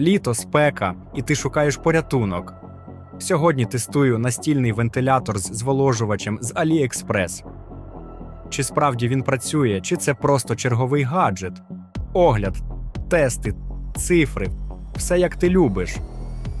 Літо, спека, і ти шукаєш порятунок. Сьогодні тестую настільний вентилятор з зволожувачем з AliExpress. Чи справді він працює, чи це просто черговий гаджет? Огляд, тести, цифри все як ти любиш.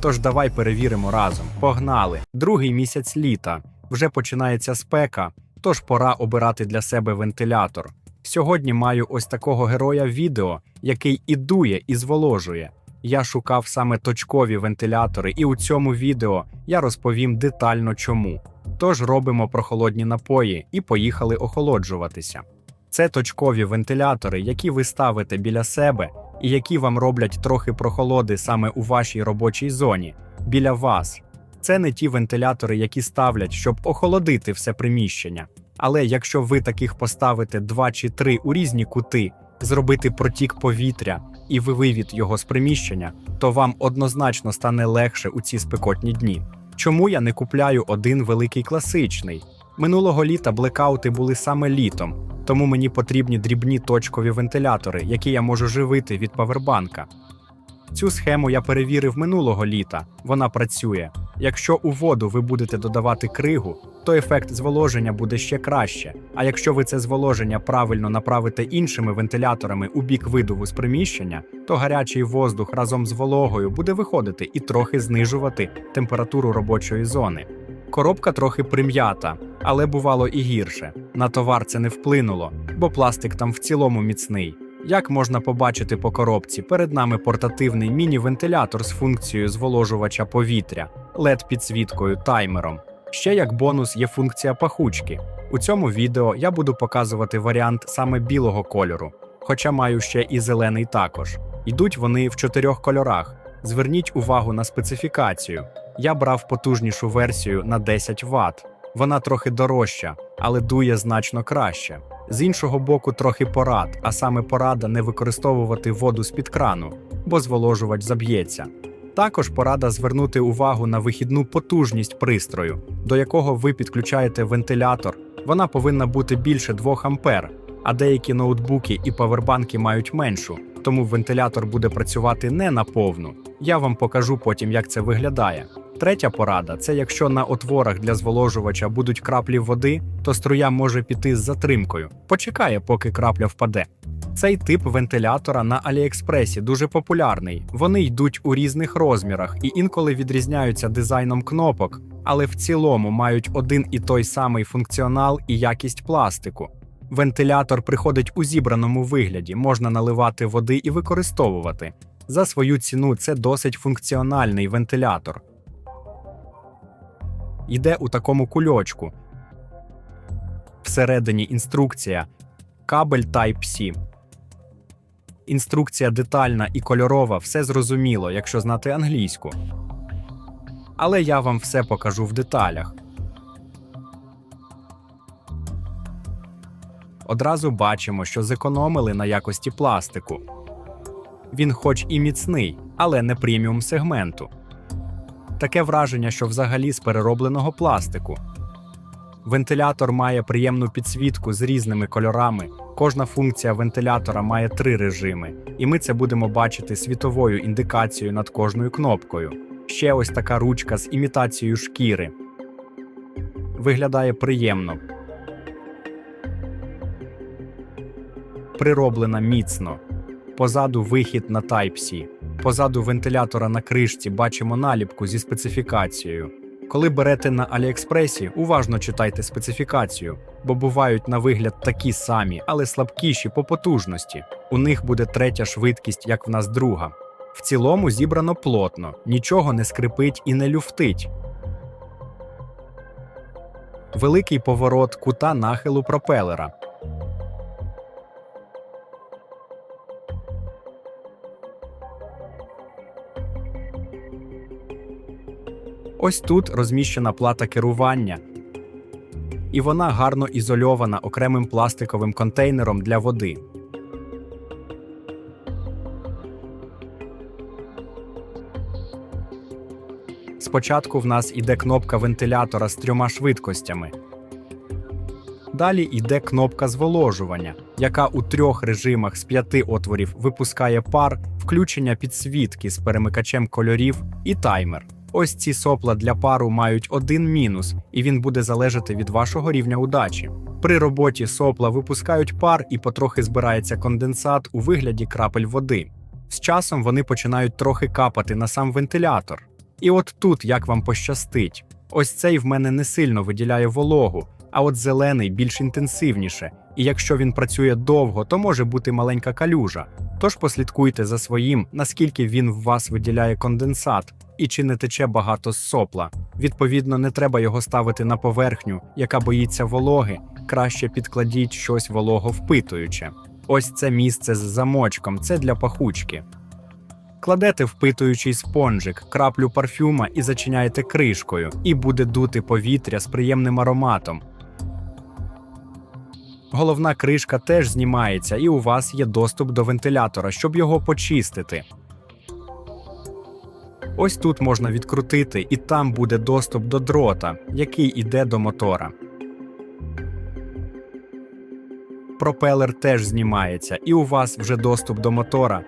Тож давай перевіримо разом. Погнали! Другий місяць літа. Вже починається спека, тож пора обирати для себе вентилятор. Сьогодні маю ось такого героя відео, який і дує, і зволожує. Я шукав саме точкові вентилятори, і у цьому відео я розповім детально чому. Тож робимо прохолодні напої і поїхали охолоджуватися. Це точкові вентилятори, які ви ставите біля себе і які вам роблять трохи прохолоди саме у вашій робочій зоні, біля вас. Це не ті вентилятори, які ставлять, щоб охолодити все приміщення. Але якщо ви таких поставите два чи три у різні кути, зробити протік повітря і ви вивід його з приміщення, то вам однозначно стане легше у ці спекотні дні. Чому я не купляю один великий класичний? Минулого літа блекаути були саме літом, тому мені потрібні дрібні точкові вентилятори, які я можу живити від павербанка. Цю схему я перевірив минулого літа. Вона працює. Якщо у воду ви будете додавати кригу, то ефект зволоження буде ще краще. А якщо ви це зволоження правильно направите іншими вентиляторами у бік видуву з приміщення, то гарячий воздух разом з вологою буде виходити і трохи знижувати температуру робочої зони. Коробка трохи прим'ята, але бувало і гірше. На товар це не вплинуло, бо пластик там в цілому міцний. Як можна побачити по коробці, перед нами портативний міні-вентилятор з функцією зволожувача повітря, led підсвіткою таймером. Ще як бонус є функція пахучки. У цьому відео я буду показувати варіант саме білого кольору, хоча маю ще і зелений також. Йдуть вони в чотирьох кольорах. Зверніть увагу на специфікацію. Я брав потужнішу версію на 10 Вт. Вона трохи дорожча, але дує значно краще. З іншого боку, трохи порад, а саме порада не використовувати воду з-під крану, бо зволожувач заб'ється. Також порада звернути увагу на вихідну потужність пристрою, до якого ви підключаєте вентилятор. Вона повинна бути більше 2 А, а деякі ноутбуки і павербанки мають меншу, тому вентилятор буде працювати не на повну. Я вам покажу потім, як це виглядає. Третя порада це якщо на отворах для зволожувача будуть краплі води, то струя може піти з затримкою. Почекає, поки крапля впаде. Цей тип вентилятора на Аліекспресі дуже популярний. Вони йдуть у різних розмірах і інколи відрізняються дизайном кнопок, але в цілому мають один і той самий функціонал і якість пластику. Вентилятор приходить у зібраному вигляді, можна наливати води і використовувати. За свою ціну це досить функціональний вентилятор. Йде у такому кульочку. Всередині інструкція, кабель Type-C. Інструкція детальна і кольорова, все зрозуміло, якщо знати англійську. Але я вам все покажу в деталях. Одразу бачимо, що зекономили на якості пластику. Він хоч і міцний, але не преміум сегменту. Таке враження, що взагалі з переробленого пластику. Вентилятор має приємну підсвітку з різними кольорами. Кожна функція вентилятора має три режими, і ми це будемо бачити світовою індикацією над кожною кнопкою. Ще ось така ручка з імітацією шкіри. Виглядає приємно. Прироблена міцно. Позаду вихід на Type-C. Позаду вентилятора на кришці бачимо наліпку зі специфікацією. Коли берете на Аліекспресі, уважно читайте специфікацію, бо бувають на вигляд такі самі, але слабкіші по потужності. У них буде третя швидкість, як в нас друга. В цілому зібрано плотно, нічого не скрипить і не люфтить. Великий поворот кута нахилу пропелера. Ось тут розміщена плата керування, і вона гарно ізольована окремим пластиковим контейнером для води. Спочатку в нас іде кнопка вентилятора з трьома швидкостями. Далі йде кнопка зволожування. яка у трьох режимах з п'яти отворів випускає пар, включення підсвітки з перемикачем кольорів і таймер. Ось ці сопла для пару мають один мінус, і він буде залежати від вашого рівня удачі. При роботі сопла випускають пар і потрохи збирається конденсат у вигляді крапель води. З часом вони починають трохи капати на сам вентилятор. І от тут як вам пощастить. Ось цей в мене не сильно виділяє вологу, а от зелений більш інтенсивніше. І якщо він працює довго, то може бути маленька калюжа. Тож послідкуйте за своїм, наскільки він в вас виділяє конденсат і чи не тече багато з сопла. Відповідно, не треба його ставити на поверхню, яка боїться вологи. Краще підкладіть щось вологовпитуюче. Ось це місце з замочком, це для пахучки. Кладете впитуючий спонжик, краплю парфюма і зачиняєте кришкою, і буде дути повітря з приємним ароматом. Головна кришка теж знімається, і у вас є доступ до вентилятора, щоб його почистити. Ось тут можна відкрутити, і там буде доступ до дрота, який іде до мотора. Пропелер теж знімається, і у вас вже доступ до мотора.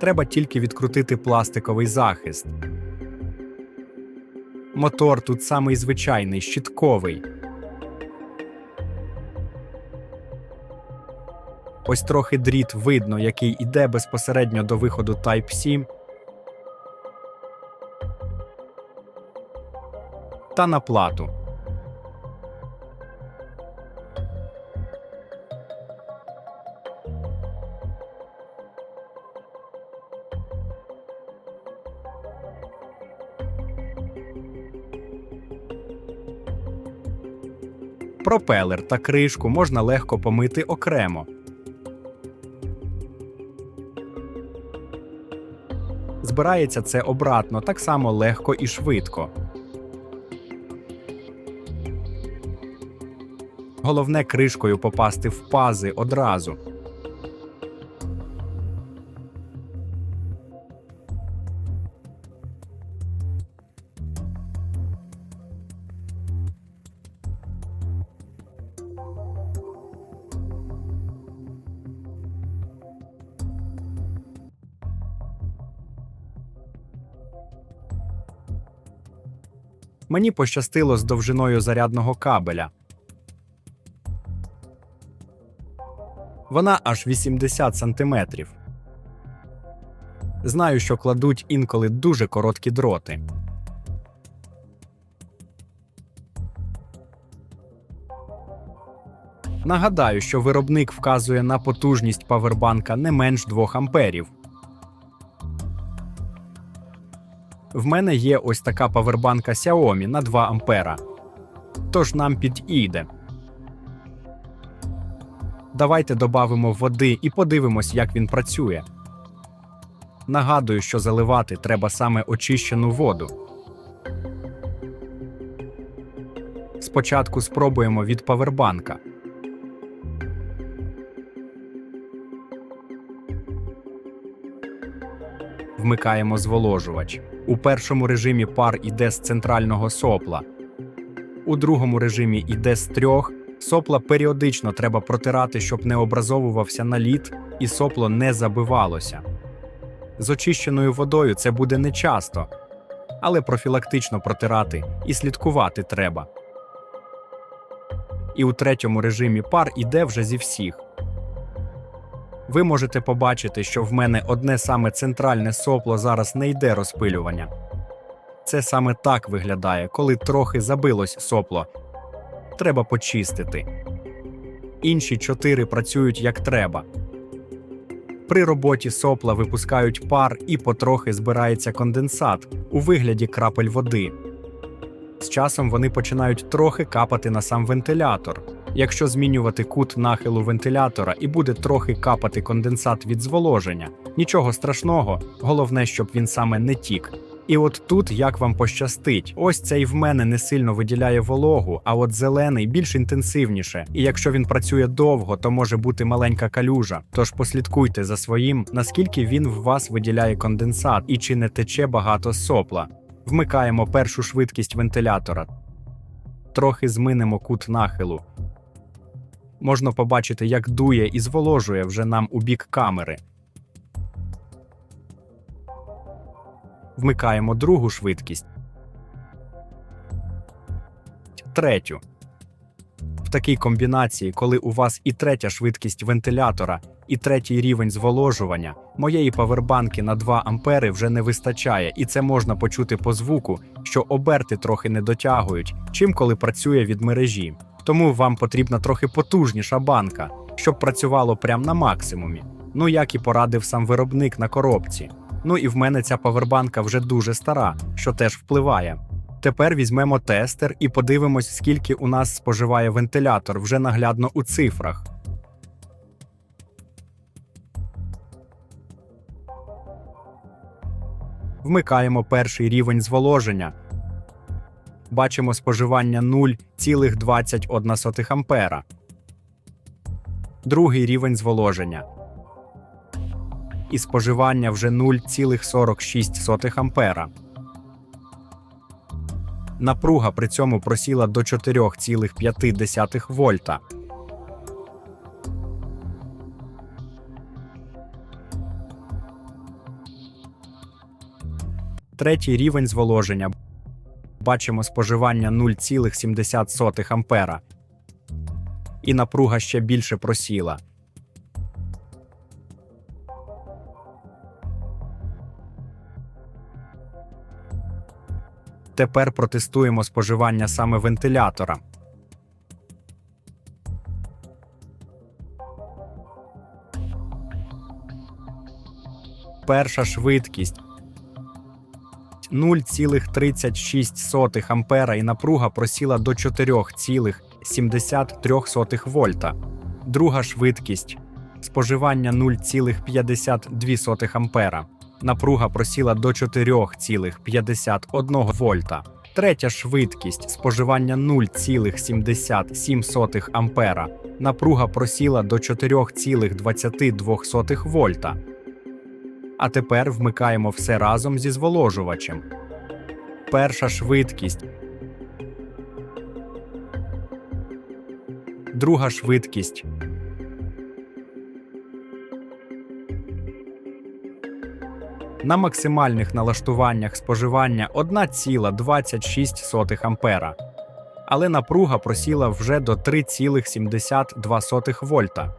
Треба тільки відкрутити пластиковий захист. Мотор тут самий звичайний, щитковий. Ось трохи дріт видно, який іде безпосередньо до виходу Type-C. Та на плату. Пропелер та кришку можна легко помити окремо. Збирається це обратно так само легко і швидко. Головне кришкою попасти в пази одразу. Мені пощастило з довжиною зарядного кабеля. Вона аж 80 сантиметрів. Знаю, що кладуть інколи дуже короткі дроти. Нагадаю, що виробник вказує на потужність павербанка не менш 2 амперів. В мене є ось така павербанка Xiaomi на 2 ампера. Тож нам підійде. Давайте додамо води і подивимось, як він працює. Нагадую, що заливати треба саме очищену воду. Спочатку спробуємо від павербанка. Вмикаємо зволожувач. У першому режимі пар іде з центрального сопла. У другому режимі іде з трьох. Сопла періодично треба протирати, щоб не образовувався наліт і сопло не забивалося. З очищеною водою це буде нечасто, але профілактично протирати і слідкувати треба. І у третьому режимі пар іде вже зі всіх. Ви можете побачити, що в мене одне саме центральне сопло зараз не йде розпилювання. Це саме так виглядає, коли трохи забилось сопло. Треба почистити. Інші чотири працюють як треба. При роботі сопла випускають пар і потрохи збирається конденсат у вигляді крапель води. З часом вони починають трохи капати на сам вентилятор. Якщо змінювати кут нахилу вентилятора і буде трохи капати конденсат від зволоження, нічого страшного, головне, щоб він саме не тік. І от тут як вам пощастить, ось цей в мене не сильно виділяє вологу, а от зелений більш інтенсивніше. І якщо він працює довго, то може бути маленька калюжа. Тож послідкуйте за своїм, наскільки він в вас виділяє конденсат і чи не тече багато сопла. Вмикаємо першу швидкість вентилятора. трохи зминемо кут нахилу. Можна побачити, як дує і зволожує вже нам у бік камери. Вмикаємо другу швидкість. Третю. В такій комбінації, коли у вас і третя швидкість вентилятора, і третій рівень зволожування, моєї павербанки на 2 ампери вже не вистачає, і це можна почути по звуку, що оберти трохи не дотягують, чим коли працює від мережі. Тому вам потрібна трохи потужніша банка, щоб працювало прям на максимумі. Ну як і порадив сам виробник на коробці. Ну і в мене ця павербанка вже дуже стара, що теж впливає. Тепер візьмемо тестер і подивимось, скільки у нас споживає вентилятор вже наглядно у цифрах. Вмикаємо перший рівень зволоження. Бачимо споживання 0,21 ампера. Другий рівень зволоження. І споживання вже 0,46 ампера. Напруга при цьому просіла до 4,5 вольта. Третій рівень зволоження. Бачимо споживання 0,70 ампера. І напруга ще більше просіла. Тепер протестуємо споживання саме вентилятора. Перша швидкість 0,36 ампера і напруга просіла до 4,73 вольта. Друга швидкість споживання 0,52 ампера. Напруга просіла до 4,51 вольта. Третя швидкість споживання 0,77 ампера. Напруга просіла до 4,22 вольта. А тепер вмикаємо все разом зі зволожувачем. Перша швидкість. Друга швидкість. На максимальних налаштуваннях споживання 1,26 ампера. Але напруга просіла вже до 3,72 вольта.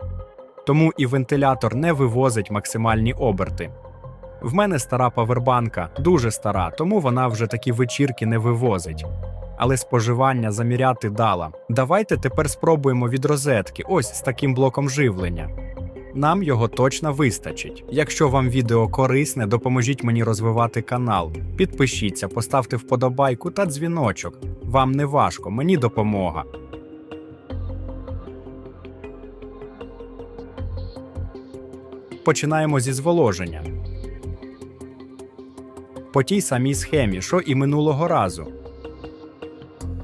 Тому і вентилятор не вивозить максимальні оберти. В мене стара павербанка, дуже стара, тому вона вже такі вечірки не вивозить. Але споживання заміряти дала. Давайте тепер спробуємо від розетки, ось з таким блоком живлення. Нам його точно вистачить. Якщо вам відео корисне, допоможіть мені розвивати канал. Підпишіться, поставте вподобайку та дзвіночок. Вам не важко, мені допомога. Починаємо зі зволоження. По тій самій схемі, що і минулого разу.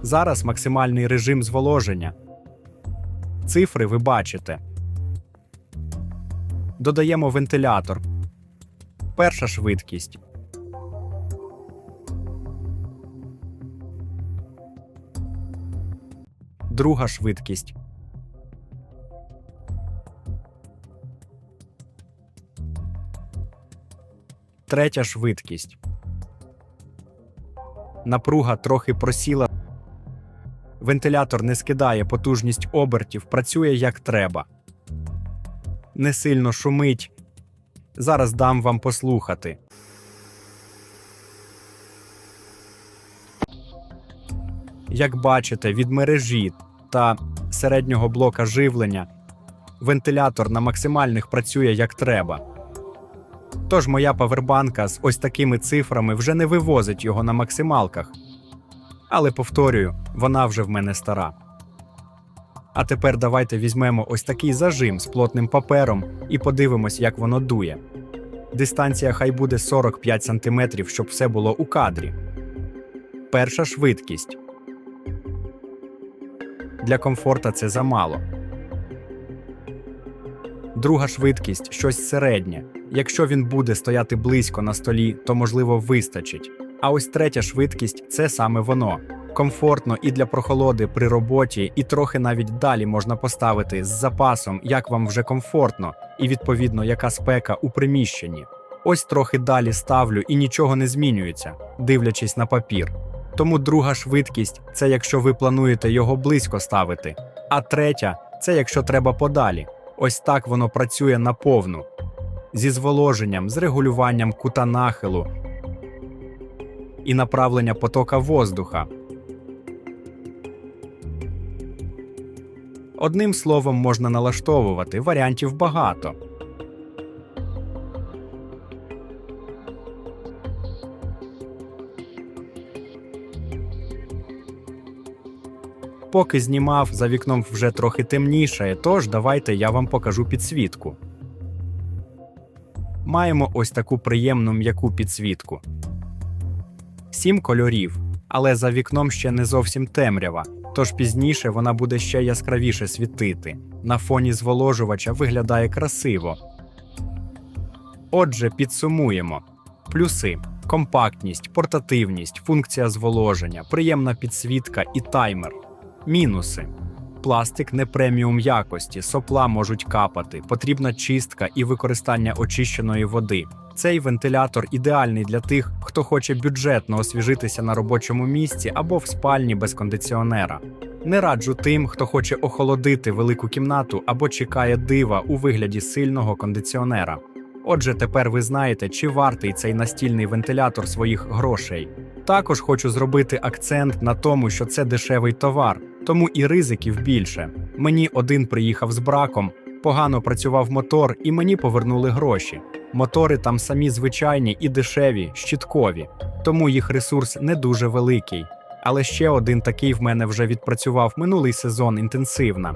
Зараз максимальний режим зволоження. Цифри ви бачите. Додаємо вентилятор. Перша швидкість. Друга швидкість. Третя швидкість. Напруга трохи просіла. Вентилятор не скидає потужність обертів, працює як треба. Не сильно шумить. Зараз дам вам послухати. Як бачите, від мережі та середнього блока живлення вентилятор на максимальних працює як треба. Тож моя павербанка з ось такими цифрами вже не вивозить його на максималках. Але повторюю, вона вже в мене стара. А тепер давайте візьмемо ось такий зажим з плотним папером і подивимось, як воно дує. Дистанція хай буде 45 см, щоб все було у кадрі. Перша швидкість. Для комфорта це замало. Друга швидкість щось середнє. Якщо він буде стояти близько на столі, то можливо вистачить. А ось третя швидкість це саме воно. Комфортно і для прохолоди при роботі, і трохи навіть далі можна поставити з запасом, як вам вже комфортно, і відповідно яка спека у приміщенні. Ось трохи далі ставлю і нічого не змінюється, дивлячись на папір. Тому друга швидкість це якщо ви плануєте його близько ставити, а третя це якщо треба подалі. Ось так воно працює наповну. Зі зволоженням, з регулюванням кута нахилу і направлення потока воздуха. Одним словом можна налаштовувати варіантів багато. Поки знімав, за вікном вже трохи темнішає, тож давайте я вам покажу підсвітку. Маємо ось таку приємну м'яку підсвітку. Сім кольорів, але за вікном ще не зовсім темрява, тож пізніше вона буде ще яскравіше світити. На фоні зволожувача виглядає красиво. Отже, підсумуємо: плюси: компактність, портативність, функція зволоження, приємна підсвітка і таймер. Мінуси. Пластик не преміум якості, сопла можуть капати, потрібна чистка і використання очищеної води. Цей вентилятор ідеальний для тих, хто хоче бюджетно освіжитися на робочому місці або в спальні без кондиціонера. Не раджу тим, хто хоче охолодити велику кімнату або чекає дива у вигляді сильного кондиціонера. Отже, тепер ви знаєте, чи вартий цей настільний вентилятор своїх грошей. Також хочу зробити акцент на тому, що це дешевий товар, тому і ризиків більше. Мені один приїхав з браком, погано працював мотор, і мені повернули гроші. Мотори там самі звичайні і дешеві, щіткові, тому їх ресурс не дуже великий. Але ще один такий в мене вже відпрацював минулий сезон інтенсивно.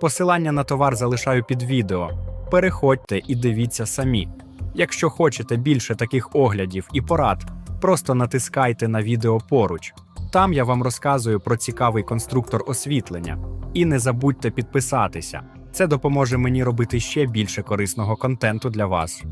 Посилання на товар залишаю під відео. Переходьте і дивіться самі. Якщо хочете більше таких оглядів і порад, просто натискайте на відео поруч. Там я вам розказую про цікавий конструктор освітлення. І не забудьте підписатися. Це допоможе мені робити ще більше корисного контенту для вас.